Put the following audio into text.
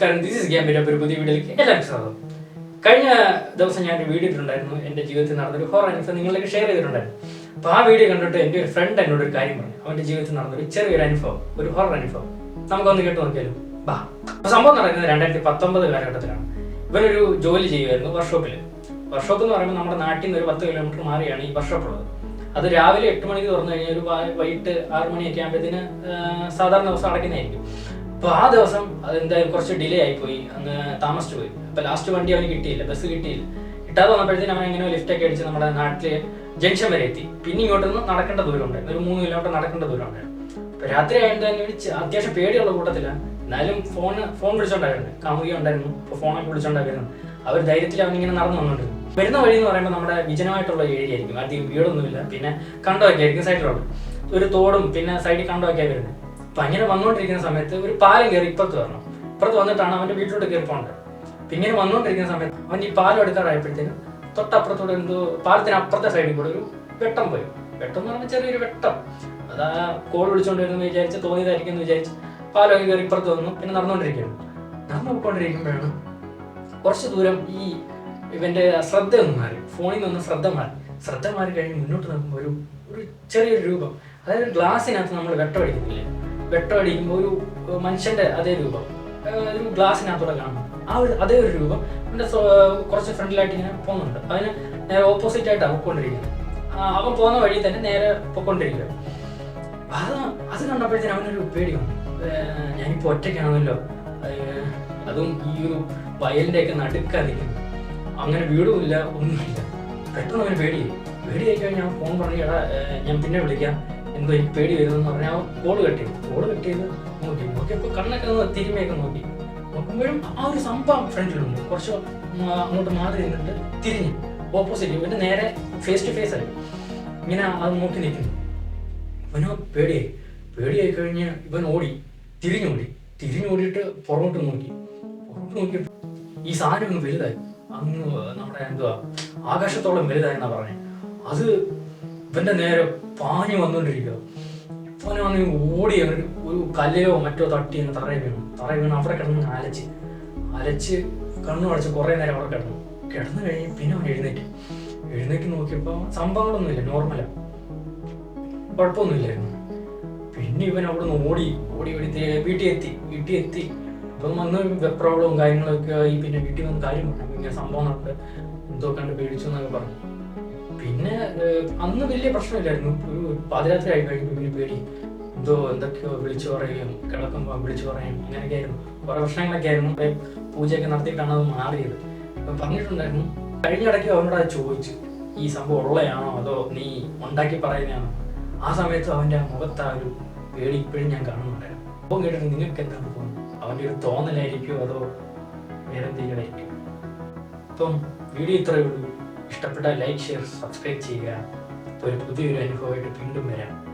നമസ്കാരം. This is ഗ്യാം ഒരു പുതിയ വീഡിയോയിലേക്ക് എല്ലാവർക്കും സ്വാഗതം. കഴിഞ്ഞ ദിവസം ഞാൻ ഒരു വീഡിയോ ഇട്ടിട്ടുണ്ടായിരുന്നു. എന്റെ ജീവിതത്തിൽ നടന്നൊരു ഹോറർ അനുഭവം നിങ്ങളിലേക്ക് ഷെയർ ചെയ്തിട്ടുണ്ടായിരുന്നു. അപ്പോൾ ആ വീഡിയോ കണ്ടിട്ട് എന്റെ ഒരു ഫ്രണ്ട് എന്നോട് ഒരു കാര്യം പറഞ്ഞു. അവന്റെ ജീവിതത്തിൽ നടന്നൊരു ചെറിയൊരു അനുഭവം ഒരു ഹോറർ അനുഭവം നമുക്കൊന്ന് കേട്ട് നോക്കിയാലും? ബാ. സംഭവം നടക്കുന്നത് രണ്ടായിരത്തി പത്തൊമ്പത് കാലഘട്ടത്തിലാണ്. ഇവനൊരു ജോലി ചെയ്യുമായിരുന്നു വർക്ക്ഷോപ്പിൽ വർക്ക്ഷോപ്പ് എന്ന് പറയുമ്പോൾ നമ്മുടെ നാട്ടിൽ നിന്ന് ഒരു പത്ത് കിലോമീറ്റർ മാറിയാണ് ഈ വർക്ക്ഷോപ്പ് ഉള്ളത്. അത് രാവിലെ എട്ട് മണിക്ക് തുറന്നു കഴിഞ്ഞാൽ ഒരു വൈകിട്ട് ആറ് മണിയൊക്കെ ആകുമ്പോഴത്തേന് സാധാരണ ദിവസം അടയ്ക്കുന്നതായിരിക്കും. അപ്പോൾ ആ ദിവസം അതെന്തായാലും കുറച്ച് ഡിലേ ആയിപ്പോയി. അന്ന് താമസിച്ചു പോയി. അപ്പൊ ലാസ്റ്റ് വണ്ടി അവന് കിട്ടിയില്ല ബസ് കിട്ടിയില്ല. കിട്ടാതെ വന്നപ്പോഴത്തേനും അവൻ എങ്ങനെ ലിഫ്റ്റ് ഒക്കെ അടിച്ച് നമ്മുടെ നാട്ടിലെ ജംഗ്ഷൻ വരെ എത്തി. പിന്നെ ഇങ്ങോട്ട് നിന്ന് നടക്കേണ്ട ദൂരം ഉണ്ടായിരുന്നു. ഒരു മൂന്ന് കിലോമീറ്റർ നടക്കേണ്ട ദൂരം അപ്പോൾ രാത്രി ആയതുകൊണ്ട് തന്നെ ഒരു ചെ- അത്യാവശ്യം പേടിയുള്ള കൂട്ടത്തില്ല എന്നാലും ഫോൺ ഫോൺ വിളിച്ചോണ്ടായിരുന്നു. കാമുകി ഉണ്ടായിരുന്നു. അപ്പോൾ ഫോണൊക്കെ വിളിച്ചോണ്ടായിരുന്നു. അവർ ധൈര്യത്തിൽ അവനിങ്ങനെ നടന്നു വന്നിട്ടുണ്ട് വരുന്ന വഴി എന്ന് പറയുമ്പോൾ നമ്മുടെ വിജനമായിട്ടുള്ള ഏരിയ ആയിരിക്കും. അധികം വീടൊന്നുമില്ല. പിന്നെ കണ്ടമൊക്കെ ആയിരിക്കും സൈഡിലോട്ട് ഒരു തോടും പിന്നെ സൈഡിൽ കണ്ടമൊക്കെ വരുന്നത്. അപ്പൊ അങ്ങനെ വന്നുകൊണ്ടിരിക്കുന്ന സമയത്ത് ഒരു പാലം കയറി ഇപ്പുറത്ത് വരണം. ഇപ്പുറത്ത് വന്നിട്ടാണ് അവന്റെ വീട്ടിലോട്ട് കയറി പോകേണ്ടത്. അപ്പൊ ഇങ്ങനെ വന്നുകൊണ്ടിരിക്കുന്ന സമയത്ത് അവൻ ഈ പാലം എടുക്കാറായപ്പോഴത്തേനും തൊട്ടപ്പുറത്തൂടെ എന്തോ പാലത്തിന് അപ്പുറത്തെ സൈഡിൽ കൂടെ ഒരു വെട്ടം പോയി. വെട്ടം എന്ന് പറഞ്ഞാൽ ചെറിയൊരു വെട്ടം. അതാ കോൾ വിളിച്ചോണ്ട് വരുന്നു വിചാരിച്ച് തോന്നിയതായിരിക്കും എന്ന് വിചാരിച്ച് പാലമൊക്കെ കയറി ഇപ്പുറത്ത് വന്നു. പിന്നെ നടന്നുകൊണ്ടിരിക്കുന്നു നടന്നു പോയിക്കൊണ്ടിരിക്കുമ്പോഴാണ് കുറച്ച് ദൂരം ഈ ഇവന്റെ ശ്രദ്ധ ഒന്ന് മാറി. ഫോണിൽ നിന്ന് ശ്രദ്ധ മാറി. ശ്രദ്ധ മാറി കഴിഞ്ഞ് മുന്നോട്ട് നോക്കുമ്പോൾ ഒരു ഒരു ചെറിയൊരു രൂപം. അതായത് ഒരു ഗ്ലാസ്സിനകത്ത് നമ്മൾ വെട്ടം അടിക്കുന്നില്ലേ? വെട്ടം അടിക്കുമ്പോൾ ഒരു മനുഷ്യന്റെ അതേ രൂപം. ഒരു ഗ്ലാസ്സിനകത്തൂടെ കാണണം ആ ഒരു അതേ ഒരു രൂപം എന്റെ കുറച്ച് ഫ്രണ്ടിലായിട്ട് ഇങ്ങനെ പോകുന്നുണ്ട്. അതിന് നേരെ ഓപ്പോസിറ്റ് ആയിട്ടാണ് പൊക്കോണ്ടിരിക്കുന്നത് അവൻ പോകുന്ന വഴി തന്നെ നേരെ പൊക്കോണ്ടിരിക്കുക. അത് അത് കണ്ടപ്പോഴത്തേനും അവനൊരു പേടി വന്നു. ഞാനിപ്പോൾ ഞാനിപ്പോ ഒറ്റയ്ക്കാണല്ലോ. അതും ഈ ഒരു വയലിന്റെ ഒക്കെ നടുക്കാതിരിക്കുന്നു അങ്ങനെ വീടുമില്ല ഒന്നുമില്ല. പെട്ടെന്ന് അവന് പേടിയായി. പേടിയായി കഴിഞ്ഞാൽ ഫോൺ പറഞ്ഞു എടാ ഞാൻ പിന്നെ വിളിക്കാം. എന്തോ എനിക്ക് പേടി വരുന്നെന്ന് പറഞ്ഞാൽ കോൾ കട്ട് ചെയ്തു കോൾ കട്ട് ചെയ്ത് നോക്കി. നോക്കിയപ്പോൾ കണ്ണൊക്കെ ഒന്ന് തിരുമയൊക്കെ നോക്കി. നോക്കുമ്പോഴും ആ ഒരു സംഭവം ഫ്രണ്ടിലുണ്ട്. കുറച്ച് അങ്ങോട്ട് മാറി നിന്നിട്ട് തിരിഞ്ഞു. ഓപ്പോസിറ്റ് ഇവന്റെ നേരെ ഫേസ് ടു ഫേസ് ആയി ഇങ്ങനെ അത് നോക്കി നിൽക്കുന്നു. ഇവനോ പേടിയായി. പേടിയായി കഴിഞ്ഞ് ഇവൻ ഓടി. തിരിഞ്ഞോടി. തിരിഞ്ഞോടിയിട്ട് പുറകോട്ട് നോക്കി. പുറകോട്ട് നോക്കിയപ്പോൾ ഈ സാധനം ഒന്ന് വലുതായി. അങ്ങ് നമ്മുടെ എന്തുവാ ആകാശത്തോളം വലുതായി എന്നാ പറഞ്ഞത് അത് ഇവന്റെ നേരെ പാഞ്ഞു വന്നുകൊണ്ടിരിക്കുക അവനെ വന്ന് ഓടി ഒരു കല്ലിലോ മറ്റോ തട്ടി അങ്ങ് തറയിൽ വീണു. തറയിൽ വീണ് അവിടെ കിടന്ന് അലച്ച്. അലച്ച് കണ്ണു അടച്ച് കുറേ നേരം അവിടെ കിടന്നു. കിടന്നു കഴിഞ്ഞ് പിന്നെ അവൻ എഴുന്നേറ്റ്. എഴുന്നേറ്റ് നോക്കിയപ്പോൾ സംഭവങ്ങളൊന്നുമില്ല നോർമലാണ് കുഴപ്പമൊന്നുമില്ലായിരുന്നു. പിന്നെ ഇവൻ അവിടെ നിന്ന് ഓടി ഓടി ഓടി വീട്ടിൽ എത്തി വീട്ടിൽ എത്തി അപ്പം വന്ന് പ്രോബ്ലവും കാര്യങ്ങളൊക്കെ ആയി. പിന്നെ വീട്ടിൽ വന്ന് കാര്യം പറഞ്ഞു ഇങ്ങനെ സംഭവം നടക്കുക എന്തോ കണ്ട് പേടിച്ചു എന്നൊക്കെ പറഞ്ഞു. പിന്നെ അന്ന് വലിയ പ്രശ്നമില്ലായിരുന്നു. പാതിരാത്രി ആയി കഴിഞ്ഞു. പേടി. എന്തോ എന്തൊക്കെയോ വിളിച്ചു പറയുകയും കിടക്കുമ്പോൾ വിളിച്ചു പറയും അങ്ങനെയൊക്കെ ആയിരുന്നു. കുറെ പ്രശ്നങ്ങളൊക്കെ ആയിരുന്നു. പൂജയൊക്കെ നടത്തിയിട്ടാണ് അത് മാറിയത്. പറഞ്ഞിട്ടുണ്ടായിരുന്നു കഴിഞ്ഞ ഇടയ്ക്ക് അവനോട് അത് ചോദിച്ചു. ഈ സംഭവം ഉള്ളയാണോ? അതോ നീ ഉണ്ടാക്കി പറയുന്നതാണോ ആ സമയത്ത് അവന്റെ ആ മുഖത്ത് ആ ഒരു പേടി ഇപ്പോഴും ഞാൻ കാണുന്നുണ്ടായിരുന്നു. അപ്പം കേട്ടിട്ട് നിങ്ങൾക്ക് എന്താണ് തോന്നുന്നത്? അവന്റെ ഒരു തോന്നലായിരിക്കുമോ അതോ വേറെ എന്തെങ്കിലും ആയിരിക്കും? അപ്പം വീഡിയോ ഇത്രയേ ഉള്ളൂ. ഇഷ്ടപ്പെട്ട ലൈക്ക് ഷെയർ സബ്സ്ക്രൈബ് ചെയ്യുക. ഒരു പുതിയൊരു അനുഭവമായിട്ട് വീണ്ടും വരാം.